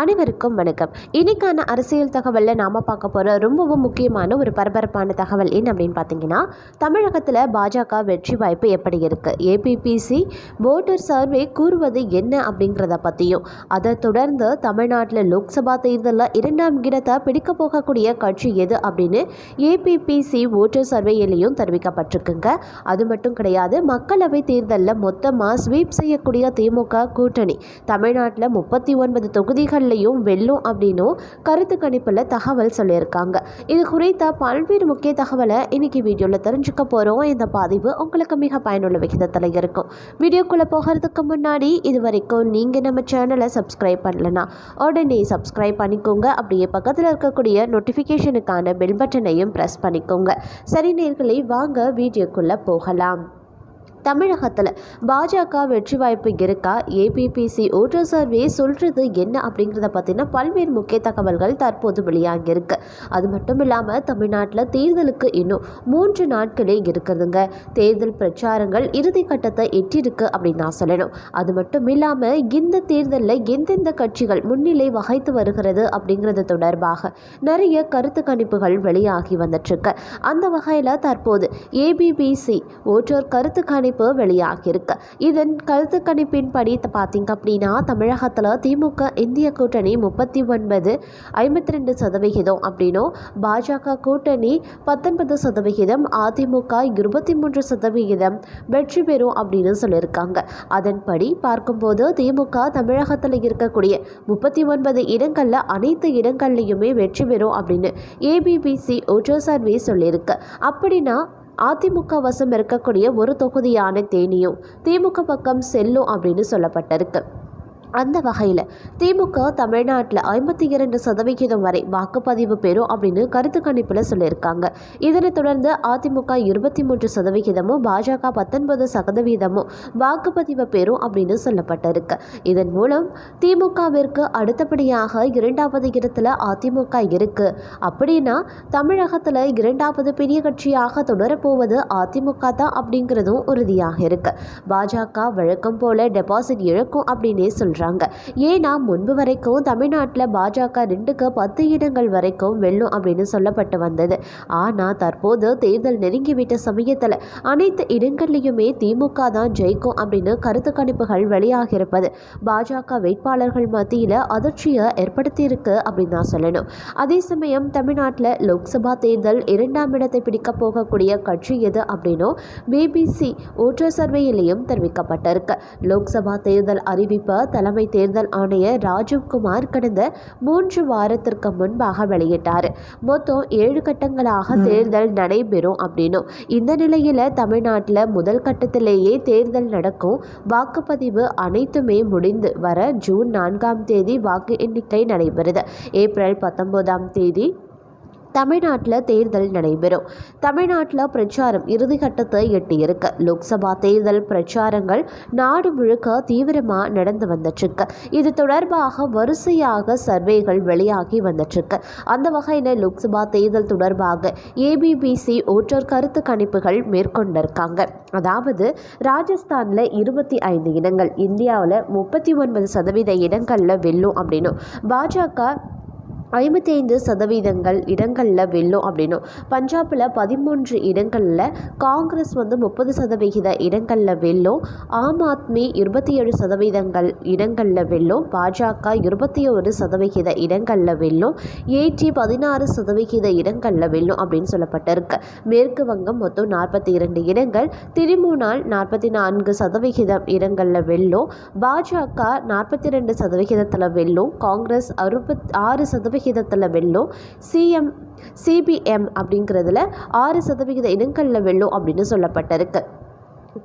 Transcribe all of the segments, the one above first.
அனைவருக்கும் வணக்கம். இன்னைக்கான அரசியல் தகவலில் நாம் பார்க்க போகிற ரொம்பவும் முக்கியமான ஒரு பரபரப்பான தகவல் என்ன அப்படின்னு பார்த்தீங்கன்னா தமிழகத்தில் பாஜக வெற்றி வாய்ப்பு எப்படி இருக்குது ஏபிபிசி ஓட்டர் சர்வே கூறுவது என்ன அப்படிங்கிறத பற்றியும் அதை தொடர்ந்து தமிழ்நாட்டில் லோக்சபா தேர்தலில் இரண்டாம் இடத்தை பிடிக்க போகக்கூடிய கட்சி எது அப்படின்னு ஏபிபிசி ஓட்டர் சர்வேயிலையும் தெரிவிக்கப்பட்டிருக்குங்க. அது மட்டும் கிடையாது மக்களவை தேர்தலில் மொத்தமாக ஸ்வீப் செய்யக்கூடிய திமுக கூட்டணி. தமிழ்நாட்டில் முப்பத்தி ஒன்பது தொகுதிகள் தொகுதிகள்லையும் வெல்லும் அப்படின்னும் கருத்து கணிப்பில் தகவல் சொல்லியிருக்காங்க. இது குறித்த பல்வேறு முக்கிய தகவலை இன்னைக்கு வீடியோவில் தெரிஞ்சுக்க போகிறோம் இந்த பதிவு உங்களுக்கு மிக பயனுள்ள விகிதத்தில் இருக்கும். வீடியோக்குள்ளே போகிறதுக்கு முன்னாடி இது வரைக்கும் நீங்கள் நம்ம சேனலை சப்ஸ்கிரைப் பண்ணலனா உடனே சப்ஸ்கிரைப் பண்ணிக்கோங்க. அப்படியே பக்கத்தில் இருக்கக்கூடிய நோட்டிஃபிகேஷனுக்கான பெல் பட்டனையும் ப்ரெஸ் பண்ணிக்கோங்க. சரி நேர்களை வாங்க வீடியோக்குள்ளே போகலாம். தமிழகத்தில் பாஜக வெற்றி வாய்ப்பு இருக்கா? ஏபிபிசி ஓட்டர் சர்வே சொல்கிறது என்ன அப்படிங்கிறத பற்றின பல்வேறு முக்கிய தகவல்கள் தற்போது வெளியாகியிருக்கு. அது மட்டும் இல்லாமல் தமிழ்நாட்டில் தேர்தலுக்கு இன்னும் மூன்று நாட்களே இருக்கிறதுங்க. தேர்தல் பிரச்சாரங்கள் இறுதி கட்டத்தை எட்டியிருக்கு அப்படின்னு நான் சொல்லணும். அது மட்டும் இல்லாமல் இந்த தேர்தலில் எந்தெந்த கட்சிகள் முன்னிலை வகைத்து வருகிறது அப்படிங்கிறது தொடர்பாக நிறைய கருத்து கணிப்புகள் வெளியாகி வந்துட்டுருக்கு அந்த வகையில் தற்போது ஏபிபிசி ஓட்டோர் கருத்து கணிப்பு வெளியாகியிருக்கு. இதன் கருத்து கணிப்பின்படி பார்த்தீங்க அப்படின்னா தமிழகத்தில் திமுக இந்திய கூட்டணி முப்பத்தி ஒன்பது ஐம்பத்தி ரெண்டு சதவிகிதம் அப்படின்னும் பாஜக கூட்டணி பத்தொன்பது சதவிகிதம் அதிமுக இருபத்தி மூன்று சதவிகிதம் வெற்றி பெறும் அப்படின்னு சொல்லியிருக்காங்க. அதன்படி பார்க்கும்போது திமுக தமிழகத்தில் இருக்கக்கூடிய முப்பத்தி ஒன்பது இடங்களில் அனைத்து இடங்கள்லையுமே வெற்றி பெறும் அப்படின்னு ஏபிபிசி ஓட்டோ சர்வே சொல்லியிருக்கு. அப்படின்னா அதிமுக வசம் இருக்கக்கூடிய ஒரு தொகுதியான தேனியும் திமுக பக்கம் செல்லும் அப்படின்னு சொல்லப்பட்டிருக்கு. அந்த வகையில். திமுக தமிழ்நாட்டில் ஐம்பத்தி இரண்டு சதவிகிதம் வரை வாக்குப்பதிவு பெறும் அப்படின்னு கருத்து கணிப்பில் சொல்லியிருக்காங்க. இதனைத் தொடர்ந்து அதிமுக இருபத்தி மூன்று சதவிகிதமும் பாஜக பத்தொன்பது சதவீதமும் வாக்குப்பதிவு பெறும் அப்படின்னு சொல்லப்பட்டிருக்கு. இதன் மூலம் திமுகவிற்கு அடுத்தபடியாக இரண்டாவது இடத்துல அதிமுக இருக்கு. அப்படின்னா தமிழகத்தில் இரண்டாவது பெரிய கட்சியாக தொடரப்போவது அதிமுக தான் அப்படிங்கிறதும் உறுதியாக இருக்கு. பாஜக வழக்கம் போல டெபாசிட் இழக்கும் அப்படின்னே சொல்றாங்க. ஏன்னா முன்பு வரைக்கும் தமிழ்நாட்டில் பாஜக ரெண்டுக்கு பத்து இடங்கள் வரைக்கும் வெல்லும் அப்படின்னு சொல்லப்பட்டு வந்தது. ஆனால் தற்போது தேர்தல் நெருங்கிவிட்ட சமயத்தில் அனைத்து இடங்கள்லையுமே திமுக தான் ஜெயிக்கும் அப்படின்னு கருத்து கணிப்புகள் வெளியாகியிருப்பது. பாஜக வேட்பாளர்கள் மத்தியில் அதிர்ச்சியை ஏற்படுத்தியிருக்கு அப்படின்னு தான் சொல்லணும். அதே சமயம் தமிழ்நாட்டில் லோக்சபா தேர்தல் இரண்டாம் இடத்தை பிடிக்க போகக்கூடிய கட்சி எது அப்படின்னும் பிபிசி ஓட்டர் சர்வேயிலையும் தெரிவிக்கப்பட்டிருக்கு. லோக்சபா தேர்தல் அறிவிப்பை தலைமை தேர்தல் ஆணையர் ராஜீவ்குமார் கடந்த மூன்று வாரத்திற்கு முன்பாக வெளியிட்டார். மொத்தம் ஏழு கட்டங்களாக தேர்தல் நடைபெறும் அப்படின்னும். இந்த நிலையில் தமிழ்நாட்டில் முதல் கட்டத்திலேயே தேர்தல் நடக்கும். வாக்குப்பதிவு அனைத்துமே முடிந்து வர ஜூன் நான்காம் தேதி வாக்கு எண்ணிக்கை நடைபெறுது. ஏப்ரல் பத்தொன்பதாம் தேதி தமிழ்நாட்டில் தேர்தல் நடைபெறும். தமிழ்நாட்டில் பிரச்சாரம் இறுதிக்கட்டத்தை எட்டியிருக்கு. லோக்சபா தேர்தல் பிரச்சாரங்கள் நாடு முழுக்க தீவிரமாக நடந்து வந்துட்டுருக்கு இது தொடர்பாக வரிசையாக சர்வேகள் வெளியாகி வந்துட்டுருக்கு அந்த வகையில் லோக்சபா தேர்தல் தொடர்பாக ஏபிபிசி ஓட்டர் கருத்து கணிப்புகள் மேற்கொண்டிருக்காங்க. அதாவது ராஜஸ்தானில் இருபத்தி ஐந்து இடங்கள் இந்தியாவில் முப்பத்தி ஒன்பது சதவீத இடங்களில் வெல்லும் அப்படின்னும் பாஜக ஐம்பத்தி ஐந்து சதவீதங்கள் இடங்களில் வெல்லும் அப்படின்னும். பஞ்சாபில் பதிமூன்று இடங்களில் காங்கிரஸ் வந்து முப்பது சதவிகித இடங்களில் வெல்லும். ஆம் ஆத்மி இருபத்தி ஏழு சதவீதங்கள் இடங்களில் வெல்லும். பாஜக இருபத்தி ஒரு சதவிகித இடங்களில் வெல்லும். ஏடி பதினாறு சதவிகித இடங்களில் வெல்லும் அப்படின்னு சொல்லப்பட்டிருக்கு. மேற்கு வங்கம் மொத்தம் நாற்பத்தி இரண்டு இடங்கள். திரிமூனால் நாற்பத்தி நான்கு சதவிகிதம் இடங்களில் வெல்லும். பாஜக நாற்பத்தி ரெண்டு சதவிகிதத்தில் வெல்லும். காங்கிரஸ் அறுபத் ஆறு சதவிகிதத்தில் வெல்லும். சிஎம் சிபிஎம் அப்படிங்கிறதுல ஆறு சதவிகித இடங்களில் வெல்லும் அப்படின்னு சொல்லப்பட்டிருக்கு.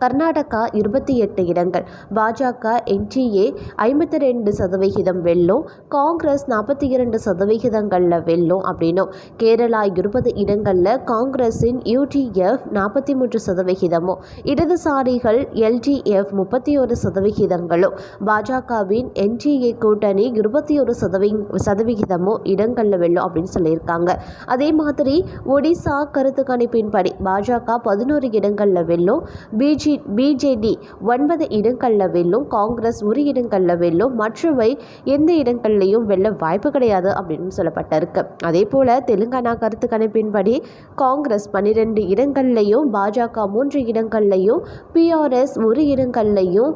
கர்நாடகா இருபத்தி எட்டு இடங்கள். பாஜக என்டிஏ ஐம்பத்தி ரெண்டு சதவிகிதம் வெல்லும். காங்கிரஸ் நாற்பத்தி இரண்டு சதவிகிதங்களில் வெல்லும் அப்படின்னும். கேரளா இருபது இடங்களில் காங்கிரஸின் யூடிஎஃப் நாற்பத்தி மூன்று சதவிகிதமும். இடதுசாரிகள் எல்டிஎஃப் முப்பத்தி ஒரு சதவிகிதங்களும். பாஜகவின் என்டிஏ கூட்டணி இருபத்தி ஒரு சதவி சதவிகிதமும் இடங்களில் வெல்லும் அப்படின்னு சொல்லியிருக்காங்க. அதே மாதிரி ஒடிசா கருத்து கணிப்பின்படி பாஜக பதினோரு இடங்களில் வெல்லும். பி பிஜி பிஜேடி ஒன்பது இடங்களில் வெல்லும் காங்கிரஸ் ஒரு இடங்களில் வெல்லும் மற்றவை எந்த இடங்கள்லையும் வெல்ல வாய்ப்பு கிடையாது அப்படின்னு சொல்லப்பட்டிருக்கு. அதே போல் தெலுங்கானா கருத்து கணிப்பின்படி காங்கிரஸ் பன்னிரெண்டு இடங்கள்லையும் பாஜக மூன்று இடங்கள்லையும் பிஆர்எஸ் ஒரு இடங்கள்லையும்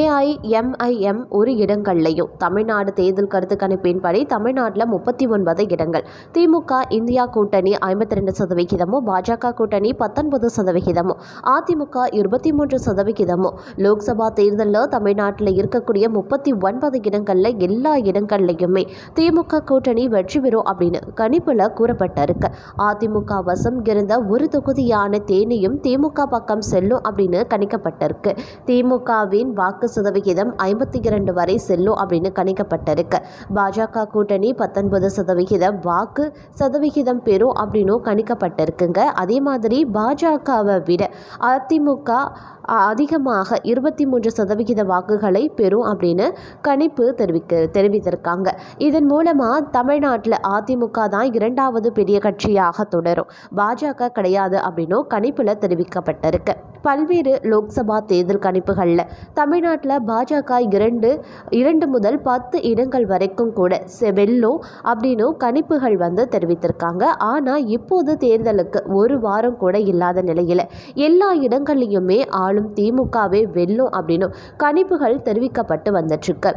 ஏஐஎம்ஐஎம் ஒரு இடங்கள்லையும். தமிழ்நாடு தேர்தல் கருத்து கணிப்பின்படி தமிழ்நாட்டில் முப்பத்தி ஒன்பது இடங்கள். திமுக இந்தியா கூட்டணி ஐம்பத்தி ரெண்டு சதவிகிதமும் பாஜக கூட்டணி பத்தொன்பது சதவிகிதமும். அதிமுக இருபத்தி மூன்று சதவிகிதமும் லோக்சபா தேர்தலில் தமிழ்நாட்டில் இருக்கக்கூடிய முப்பத்தி ஒன்பது இடங்களில் எல்லா இடங்கள்லையுமே திமுக கூட்டணி வெற்றி பெறும் அப்படின்னு கணிப்பில் கூறப்பட்டிருக்கு. அதிமுக வசம் இருந்த ஒரு தொகுதியான தேனியும் திமுக பக்கம் செல்லும் அப்படின்னு கணிக்கப்பட்டிருக்கு. திமுகவின் வாக்கு சதவிகிதம் ஐம்பத்தி இரண்டு வரை செல்லும் அப்படின்னு கணிக்கப்பட்டிருக்கு. பாஜக கூட்டணி பத்தொன்பது சதவிகிதம் வாக்கு சதவிகிதம் பெறும் அப்படின்னும் கணிக்கப்பட்டிருக்குங்க. அதே மாதிரி பாஜகவை விட அதிமுக அதிகமாக இருபத்தி மூன்று சதவிகித வாக்குகளை பெறும் அப்படின்னு கணிப்பு தெரிவிக்க தெரிவித்திருக்காங்க. இதன் மூலமாக தமிழ்நாட்டில் அதிமுக தான் இரண்டாவது பெரிய கட்சியாக தொடரும். பாஜக கிடையாது அப்படின்னும் கணிப்பில் தெரிவிக்கப்பட்டிருக்கு. பல்வேறு லோக்சபா தேர்தல் கணிப்புகளில். தமிழ்நாட்டில் பாஜக இரண்டு இரண்டு முதல் பத்து இடங்கள் வரைக்கும் கூட செ- வெல்லும் அப்படின்னு கணிப்புகள் வந்து தெரிவித்திருக்காங்க. ஆனால் இப்போது தேர்தலுக்கு ஒரு வாரம் கூட இல்லாத நிலையில் எல்லா இடங்கள்லையுமே ஆளும் திமுகவே வெல்லும் அப்படின்னு கணிப்புகள் தெரிவிக்கப்பட்டு வந்துட்டுருக்கு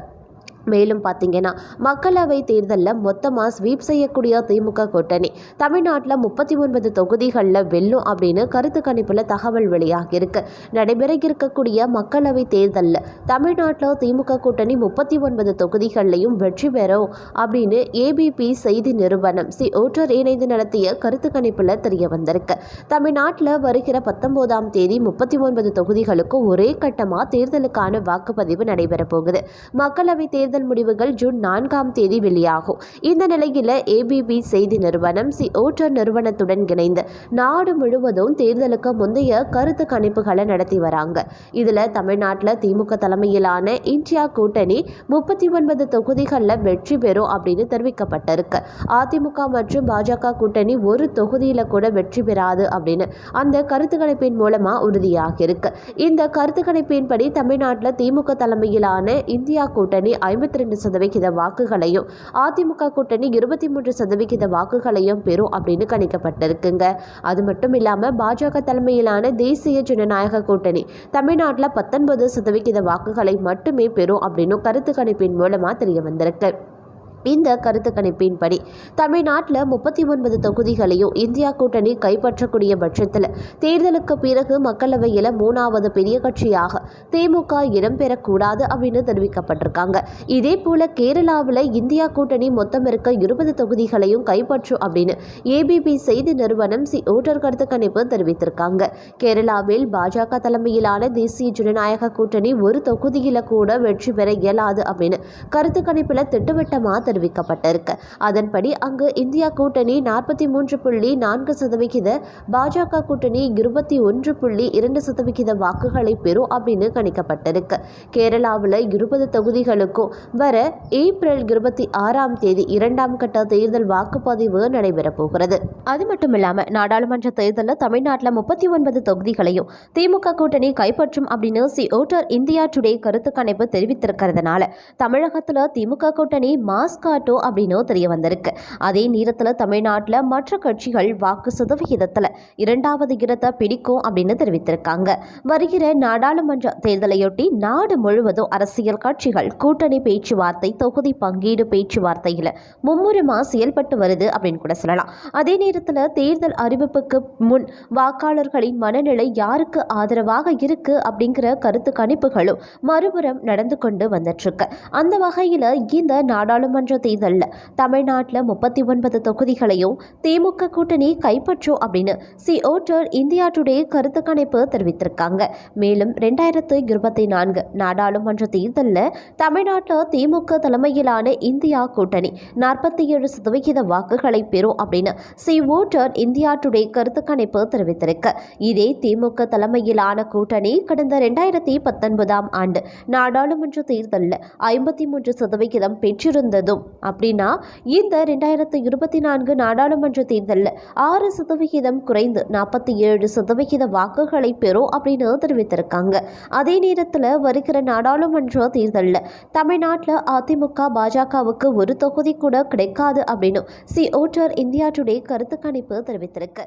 மேலும் பார்த்தீங்கன்னா மக்களவை தேர்தலில் மொத்தமாக ஸ்வீப் செய்யக்கூடிய திமுக கூட்டணி. தமிழ்நாட்டில் முப்பத்தி ஒன்பது தொகுதிகளில் வெல்லும் அப்படின்னு கருத்து கணிப்பில் தகவல் வெளியாகியிருக்கு. நடைபெற இருக்கக்கூடிய மக்களவை தேர்தலில் தமிழ்நாட்டில் திமுக கூட்டணி முப்பத்தி ஒன்பது தொகுதிகள்லையும் வெற்றி பெறும் அப்படின்னு ஏபிபி செய்தி நிறுவனம் சி ஓட்டர் இணைந்து நடத்திய கருத்து கணிப்பில் தெரிய வந்திருக்கு. தமிழ்நாட்டில் வருகிற பத்தொன்பதாம் தேதி முப்பத்தி ஒன்பது தொகுதிகளுக்கும் ஒரே கட்டமாக தேர்தலுக்கான வாக்குப்பதிவு நடைபெறப் போகுது மக்களவை தேர்தல் முடிவுகள் ஜூன் நான்காம் தேதி வெளியாகும். இந்த நிலையில் ஏபிபி செய்தி நிறுவனம் சி ஓட்டர் நிறுவனத்துடன் இணைந்து நாடு முழுவதும் தேர்தலுக்கு முந்தைய கருத்து கணிப்புகளை நடத்தி வராங்க. இதில் தமிழ்நாட்டில் திமுக தலைமையிலான இந்தியா கூட்டணி முப்பத்தி ஒன்பது தொகுதிகளில் வெற்றி பெறும் அப்படின்னு தெரிவிக்கப்பட்டிருக்கு. அதிமுக மற்றும் பாஜக கூட்டணி ஒரு தொகுதியில் கூட வெற்றி பெறாது அப்படின்னு அந்த கருத்து கணிப்பின் மூலமாக உறுதியாகியிருக்கு. இந்த கருத்து கணிப்பின்படி தமிழ்நாட்டில் திமுக தலைமையிலான இந்தியா கூட்டணி ஐம்பது ஐம்பத்தி ரெண்டு சதவிகித வாக்குகளையும் அதிமுக கூட்டணி இருபத்தி மூன்று சதவிகித வாக்குகளையும் பெறும் அப்படின்னு கணிக்கப்பட்டிருக்குங்க. அது மட்டும் இல்லாமல் பாஜக தலைமையிலான தேசிய ஜனநாயக கூட்டணி தமிழ்நாட்டில் பத்தொன்பது சதவிகித வாக்குகளை மட்டுமே பெறும் அப்படின்னு கருத்து கணிப்பின் மூலமாக தெரிய வந்திருக்கு. இந்த கருத்து கணிப்பின்படி தமிழ்நாட்டில் முப்பத்தி ஒன்பது தொகுதிகளையும் இந்தியா கூட்டணி கைப்பற்றக்கூடிய பட்சத்தில் தேர்தலுக்கு பிறகு மக்களவையில் மூணாவது பெரிய கட்சியாக திமுக இடம்பெறக்கூடாது அப்படின்னு தெரிவிக்கப்பட்டிருக்காங்க. இதே போல கேரளாவில் இந்தியா கூட்டணி மொத்தம் இருக்க இருபது தொகுதிகளையும் கைப்பற்றும் அப்படின்னு ஏபிபி செய்தி நிறுவனம் சி ஓட்டர் கருத்து கணிப்பு தெரிவித்திருக்காங்க. கேரளாவில் பாஜக தலைமையிலான தேசிய ஜனநாயக கூட்டணி ஒரு தொகுதியில் கூட வெற்றி பெற இயலாது அப்படின்னு கருத்து கணிப்பில் திட்டவட்டமாக தெரிவிக்கப்பட்டிருக்கு. அதன்படி அங்கு இந்தியா கூட்டணி நாற்பத்தி மூன்று புள்ளி நான்கு சதவிகித பாஜக கூட்டணி இருபத்தி ஒன்று புள்ளி இரண்டு சதவிகித வாக்குகளை பெறும் அப்படின்னு கணிக்கப்பட்டிருக்கு. கேரளாவில் இருபது தொகுதிகளுக்கும் வர ஏப்ரல் இருபத்தி ஆறாம் தேதி இரண்டாம் கட்ட தேர்தல் வாக்குப்பதிவு நடைபெற போகிறது அது மட்டும் இல்லாமல் நாடாளுமன்ற தேர்தலில் தமிழ்நாட்டில் முப்பத்தி ஒன்பது தொகுதிகளையும் திமுக கூட்டணி கைப்பற்றும் அப்படின்னு சி. ஓட்டர் இந்தியா டுடே கருத்து கணிப்பு தெரிவித்திருக்கிறதுனால தமிழகத்தில் திமுக கூட்டணி மாஸ் வாக்காட்டோ அப்படின்னு தெரிய வந்திருக்கு அதே நேரத்தில் தமிழ்நாட்டில் மற்ற கட்சிகள் வாக்கு சதவிகிதத்தில் இரண்டாவது இடத்தை பிடிக்கும் அப்படின்னு தெரிவித்திருக்காங்க. வருகிற நாடாளுமன்ற தேர்தலையொட்டி நாடு முழுவதும் அரசியல் கட்சிகள் கூட்டணி பேச்சுவார்த்தை தொகுதி பங்கீடு பேச்சுவார்த்தையில் மும்முரமாக செயல்பட்டு வருது அப்படின்னு கூட சொல்லலாம். அதே நேரத்தில் தேர்தல் அறிவிப்புக்கு முன் வாக்காளர்களின் மனநிலை யாருக்கு ஆதரவாக இருக்கு அப்படிங்கிற கருத்து கணிப்புகளும் மறுபுறம் நடந்து கொண்டு வந்துட்டுருக்கு அந்த வகையில் இந்த நாடாளுமன்ற தேர்தலில் தமிழ்நாட்டில் முப்பத்தி ஒன்பது தொகுதிகளையும் திமுக கூட்டணி கைப்பற்றும் அப்படின்னு சி ஓட்டர் இந்தியா டுடே கருத்து கணிப்பு தெரிவித்திருக்காங்க. மேலும் ரெண்டாயிரத்து இருபத்தி நான்கு நாடாளுமன்ற தேர்தலில் தமிழ்நாட்டில் திமுக தலைமையிலான இந்தியா கூட்டணி நாற்பத்தி ஏழு சதவிகித வாக்குகளை பெறும் அப்படின்னு சி ஓட்டர் இந்தியா டுடே கருத்து கணிப்பு தெரிவித்திருக்கு. இதே திமுக தலைமையிலான கூட்டணி கடந்த ரெண்டாயிரத்தி பத்தொன்பதாம் ஆண்டு நாடாளுமன்ற தேர்தலில் ஐம்பத்தி மூன்று சதவிகிதம் பெற்றிருந்ததும் போதும் அப்படின்னா இந்த ரெண்டாயிரத்து இருபத்தி நான்கு நாடாளுமன்ற தேர்தலில் ஆறு சதவிகிதம் குறைந்து நாற்பத்தி ஏழு சதவிகித வாக்குகளை பெறும் அப்படின்னு தெரிவித்திருக்காங்க. அதே நேரத்தில் வருகிற நாடாளுமன்ற தேர்தலில் தமிழ்நாட்டில் அதிமுக பாஜகவுக்கு ஒரு தொகுதி கூட கிடைக்காது அப்படின்னு சி ஓட்டர் இந்தியா டுடே கருத்து கணிப்பு தெரிவித்திருக்கு.